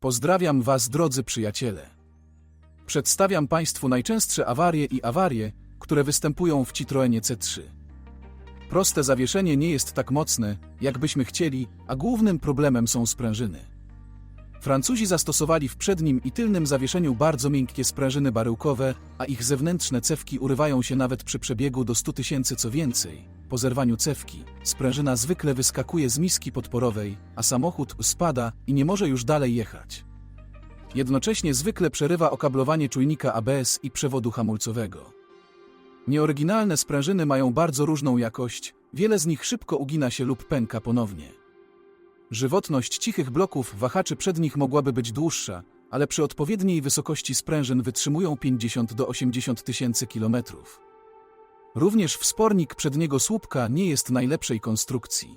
Pozdrawiam Was, drodzy przyjaciele. Przedstawiam Państwu najczęstsze awarie i awarie, które występują w Citroenie C3. Proste zawieszenie nie jest tak mocne, jak byśmy chcieli, a głównym problemem są sprężyny. Francuzi zastosowali w przednim i tylnym zawieszeniu bardzo miękkie sprężyny baryłkowe, a ich zewnętrzne cewki urywają się nawet przy przebiegu do 100 tysięcy co więcej. Po zerwaniu cewki, sprężyna zwykle wyskakuje z miski podporowej, a samochód spada i nie może już dalej jechać. Jednocześnie zwykle przerywa okablowanie czujnika ABS i przewodu hamulcowego. Nieoryginalne sprężyny mają bardzo różną jakość, wiele z nich szybko ugina się lub pęka ponownie. Żywotność cichych bloków wahaczy przednich mogłaby być dłuższa, ale przy odpowiedniej wysokości sprężyn wytrzymują 50 do 80 tysięcy kilometrów. Również wspornik przedniego słupka nie jest najlepszej konstrukcji.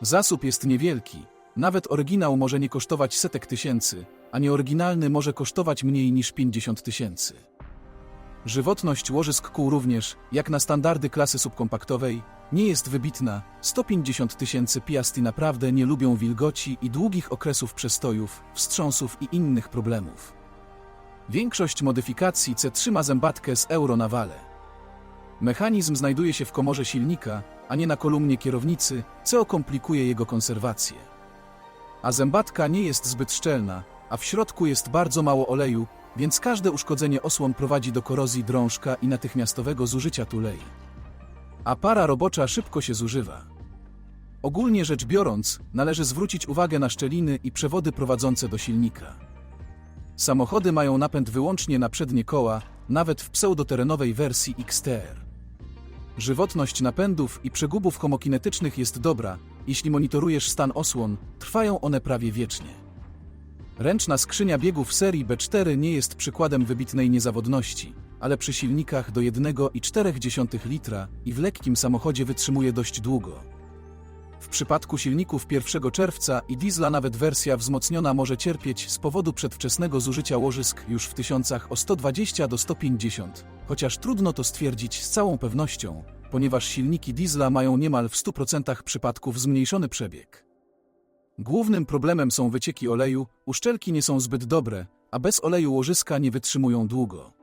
Zasób jest niewielki, nawet oryginał może nie kosztować setek tysięcy, a nieoryginalny może kosztować mniej niż 50 tysięcy. Żywotność łożysk kół również, jak na standardy klasy subkompaktowej, nie jest wybitna. 150 tysięcy Piasti naprawdę nie lubią wilgoci i długich okresów przestojów, wstrząsów i innych problemów. Większość modyfikacji C3 ma zębatkę z euro na wale. Mechanizm znajduje się w komorze silnika, a nie na kolumnie kierownicy, co komplikuje jego konserwację. A zębatka nie jest zbyt szczelna, a w środku jest bardzo mało oleju, więc każde uszkodzenie osłon prowadzi do korozji drążka i natychmiastowego zużycia tulei. A para robocza szybko się zużywa. Ogólnie rzecz biorąc, należy zwrócić uwagę na szczeliny i przewody prowadzące do silnika. Samochody mają napęd wyłącznie na przednie koła, nawet w pseudoterenowej wersji XTR. Żywotność napędów i przegubów homokinetycznych jest dobra, jeśli monitorujesz stan osłon, trwają one prawie wiecznie. Ręczna skrzynia biegów serii B4 nie jest przykładem wybitnej niezawodności, ale przy silnikach do 1,4 litra i w lekkim samochodzie wytrzymuje dość długo. W przypadku silników 1 czerwca i diesla nawet wersja wzmocniona może cierpieć z powodu przedwczesnego zużycia łożysk już w tysiącach o 120 do 150, chociaż trudno to stwierdzić z całą pewnością, ponieważ silniki diesla mają niemal w 100% przypadków zmniejszony przebieg. Głównym problemem są wycieki oleju, uszczelki nie są zbyt dobre, a bez oleju łożyska nie wytrzymują długo.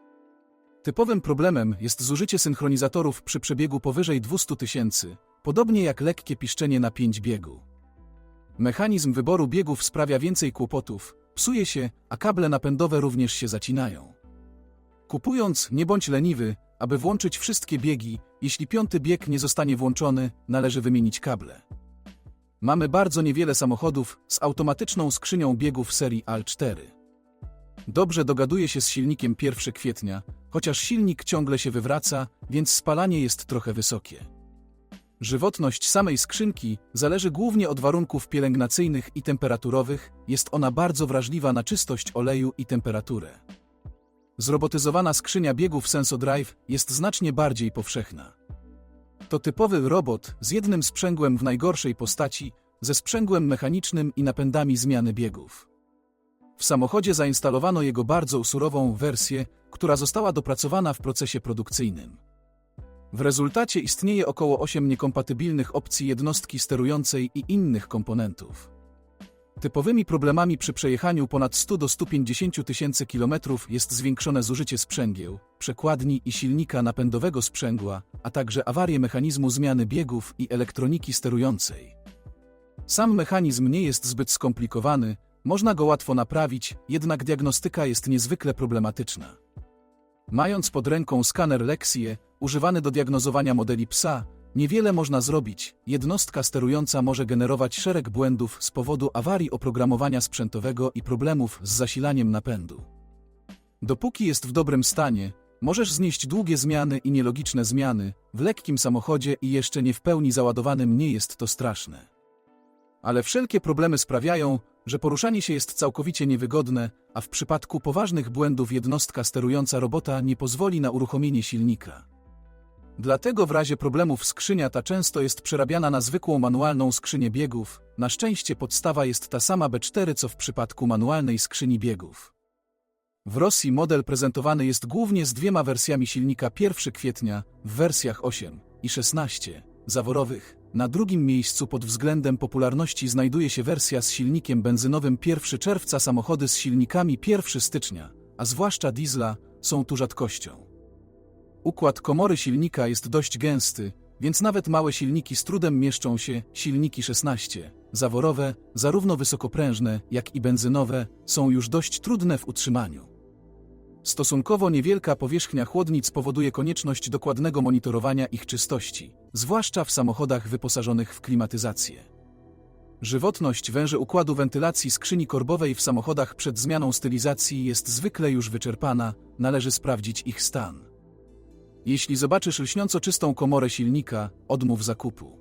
Typowym problemem jest zużycie synchronizatorów przy przebiegu powyżej 200 tysięcy, podobnie jak lekkie piszczenie na 5 biegu. Mechanizm wyboru biegów sprawia więcej kłopotów, psuje się, a kable napędowe również się zacinają. Kupując, nie bądź leniwy, aby włączyć wszystkie biegi, jeśli piąty bieg nie zostanie włączony, należy wymienić kable. Mamy bardzo niewiele samochodów z automatyczną skrzynią biegów serii AL4. Dobrze dogaduje się z silnikiem 1 kwietnia, chociaż silnik ciągle się wywraca, więc spalanie jest trochę wysokie. Żywotność samej skrzynki zależy głównie od warunków pielęgnacyjnych i temperaturowych, jest ona bardzo wrażliwa na czystość oleju i temperaturę. Zrobotyzowana skrzynia biegów SensoDrive jest znacznie bardziej powszechna. To typowy robot z jednym sprzęgłem w najgorszej postaci, ze sprzęgłem mechanicznym i napędami zmiany biegów. W samochodzie zainstalowano jego bardzo surową wersję, która została dopracowana w procesie produkcyjnym. W rezultacie istnieje około 8 niekompatybilnych opcji jednostki sterującej i innych komponentów. Typowymi problemami przy przejechaniu ponad 100 do 150 tysięcy kilometrów jest zwiększone zużycie sprzęgieł, przekładni i silnika napędowego sprzęgła, a także awarie mechanizmu zmiany biegów i elektroniki sterującej. Sam mechanizm nie jest zbyt skomplikowany, można go łatwo naprawić, jednak diagnostyka jest niezwykle problematyczna. Mając pod ręką skaner Lexie, używany do diagnozowania modeli psa, niewiele można zrobić. Jednostka sterująca może generować szereg błędów z powodu awarii oprogramowania sprzętowego i problemów z zasilaniem napędu. Dopóki jest w dobrym stanie, możesz znieść długie zmiany i nielogiczne zmiany, w lekkim samochodzie i jeszcze nie w pełni załadowanym nie jest to straszne. Ale wszelkie problemy sprawiają, że poruszanie się jest całkowicie niewygodne, a w przypadku poważnych błędów jednostka sterująca robota nie pozwoli na uruchomienie silnika. Dlatego w razie problemów skrzynia ta często jest przerabiana na zwykłą manualną skrzynię biegów. Na szczęście podstawa jest ta sama B4 co w przypadku manualnej skrzyni biegów. W Rosji model prezentowany jest głównie z dwiema wersjami silnika 1 kwietnia w wersjach 8 i 16 zaworowych, Na drugim miejscu pod względem popularności znajduje się wersja z silnikiem benzynowym 1 czerwca. Samochody z silnikami 1 stycznia, a zwłaszcza diesla, są tu rzadkością. Układ komory silnika jest dość gęsty, więc nawet małe silniki z trudem mieszczą się, silniki 16, zaworowe, zarówno wysokoprężne, jak i benzynowe, są już dość trudne w utrzymaniu. Stosunkowo niewielka powierzchnia chłodnic powoduje konieczność dokładnego monitorowania ich czystości, zwłaszcza w samochodach wyposażonych w klimatyzację. Żywotność węży układu wentylacji skrzyni korbowej w samochodach przed zmianą stylizacji jest zwykle już wyczerpana, należy sprawdzić ich stan. Jeśli zobaczysz lśniąco czystą komorę silnika, odmów zakupu.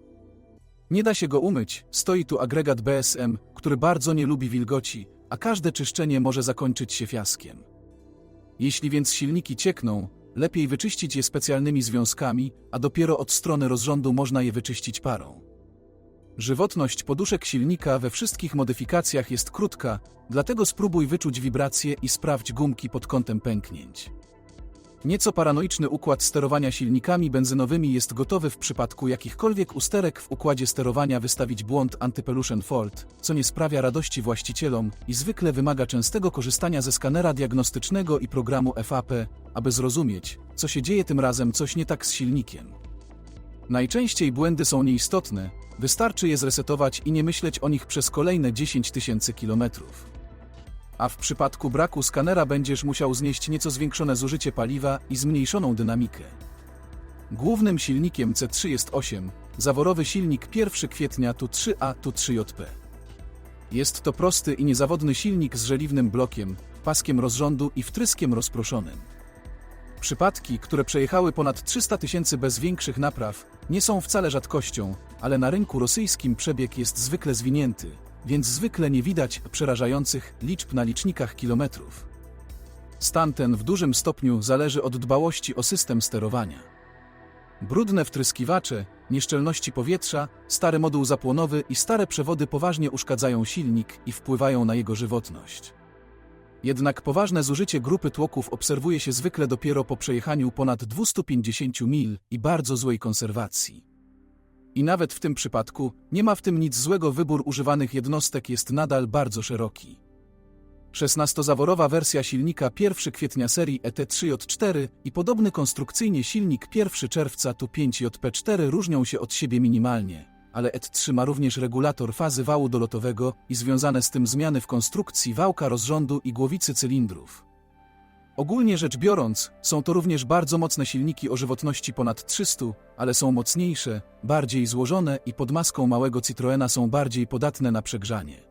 Nie da się go umyć, stoi tu agregat BSM, który bardzo nie lubi wilgoci, a każde czyszczenie może zakończyć się fiaskiem. Jeśli więc silniki ciekną, lepiej wyczyścić je specjalnymi związkami, a dopiero od strony rozrządu można je wyczyścić parą. Żywotność poduszek silnika we wszystkich modyfikacjach jest krótka, dlatego spróbuj wyczuć wibracje i sprawdź gumki pod kątem pęknięć. Nieco paranoiczny układ sterowania silnikami benzynowymi jest gotowy w przypadku jakichkolwiek usterek w układzie sterowania wystawić błąd Anti-Pollution Fault, co nie sprawia radości właścicielom i zwykle wymaga częstego korzystania ze skanera diagnostycznego i programu FAP, aby zrozumieć, co się dzieje tym razem coś nie tak z silnikiem. Najczęściej błędy są nieistotne, wystarczy je zresetować i nie myśleć o nich przez kolejne 10 tysięcy kilometrów. A w przypadku braku skanera będziesz musiał znieść nieco zwiększone zużycie paliwa i zmniejszoną dynamikę. Głównym silnikiem C3 jest 8, zaworowy silnik 1 kwietnia Tu3A Tu3JP. Jest to prosty i niezawodny silnik z żeliwnym blokiem, paskiem rozrządu i wtryskiem rozproszonym. Przypadki, które przejechały ponad 300 tysięcy bez większych napraw, nie są wcale rzadkością, ale na rynku rosyjskim przebieg jest zwykle zwinięty, więc zwykle nie widać przerażających liczb na licznikach kilometrów. Stan ten w dużym stopniu zależy od dbałości o system sterowania. Brudne wtryskiwacze, nieszczelności powietrza, stary moduł zapłonowy i stare przewody poważnie uszkadzają silnik i wpływają na jego żywotność. Jednak poważne zużycie grupy tłoków obserwuje się zwykle dopiero po przejechaniu ponad 250 mil i bardzo złej konserwacji. I nawet w tym przypadku nie ma w tym nic złego, wybór używanych jednostek jest nadal bardzo szeroki. 16-zaworowa wersja silnika 1 kwietnia serii E ET3J4 i podobny konstrukcyjnie silnik 1 czerwca tu 5JP4 różnią się od siebie minimalnie, ale ET3 ma również regulator fazy wału dolotowego i związane z tym zmiany w konstrukcji wałka rozrządu i głowicy cylindrów. Ogólnie rzecz biorąc, są to również bardzo mocne silniki o żywotności ponad 300, ale są mocniejsze, bardziej złożone i pod maską małego Citroena są bardziej podatne na przegrzanie.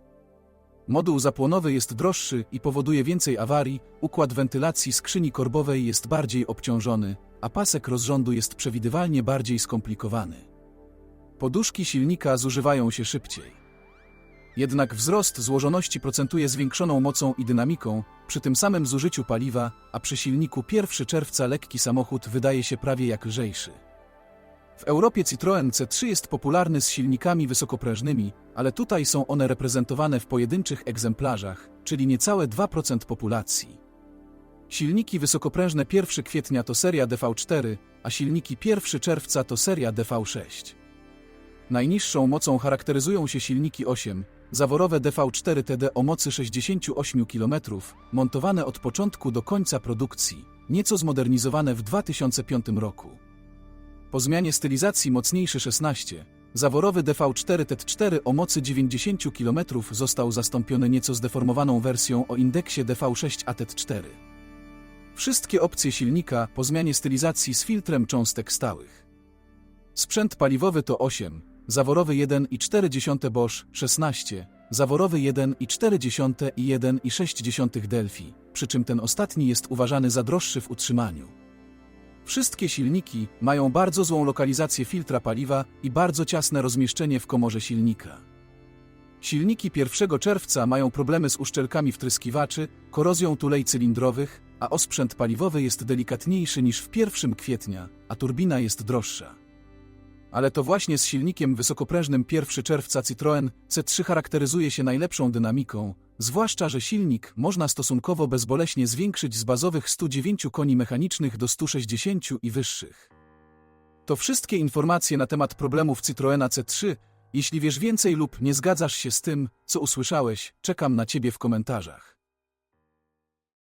Moduł zapłonowy jest droższy i powoduje więcej awarii, układ wentylacji skrzyni korbowej jest bardziej obciążony, a pasek rozrządu jest przewidywalnie bardziej skomplikowany. Poduszki silnika zużywają się szybciej. Jednak wzrost złożoności procentuje zwiększoną mocą i dynamiką, przy tym samym zużyciu paliwa, a przy silniku 1 czerwca lekki samochód wydaje się prawie jak lżejszy. W Europie Citroën C3 jest popularny z silnikami wysokoprężnymi, ale tutaj są one reprezentowane w pojedynczych egzemplarzach, czyli niecałe 2% populacji. Silniki wysokoprężne 1 kwietnia to seria DV4, a silniki 1 czerwca to seria DV6. Najniższą mocą charakteryzują się silniki 8, zaworowe DV4 TD o mocy 68 km, montowane od początku do końca produkcji, nieco zmodernizowane w 2005 roku. Po zmianie stylizacji mocniejszy 16, zaworowy DV4 TET4 o mocy 90 km został zastąpiony nieco zdeformowaną wersją o indeksie DV6 ATET4. Wszystkie opcje silnika po zmianie stylizacji z filtrem cząstek stałych. Sprzęt paliwowy to 8, zaworowy 1,4 Bosch 16, zaworowy 1,4 i 1,6 Delphi, przy czym ten ostatni jest uważany za droższy w utrzymaniu. Wszystkie silniki mają bardzo złą lokalizację filtra paliwa i bardzo ciasne rozmieszczenie w komorze silnika. Silniki 1 czerwca mają problemy z uszczelkami wtryskiwaczy, korozją tulej cylindrowych, a osprzęt paliwowy jest delikatniejszy niż w 1 kwietnia, a turbina jest droższa. Ale to właśnie z silnikiem wysokoprężnym 1 czerwca Citroën C3 charakteryzuje się najlepszą dynamiką, zwłaszcza, że silnik można stosunkowo bezboleśnie zwiększyć z bazowych 109 koni mechanicznych do 160 i wyższych. To wszystkie informacje na temat problemów Citroena C3. Jeśli wiesz więcej lub nie zgadzasz się z tym, co usłyszałeś, czekam na ciebie w komentarzach.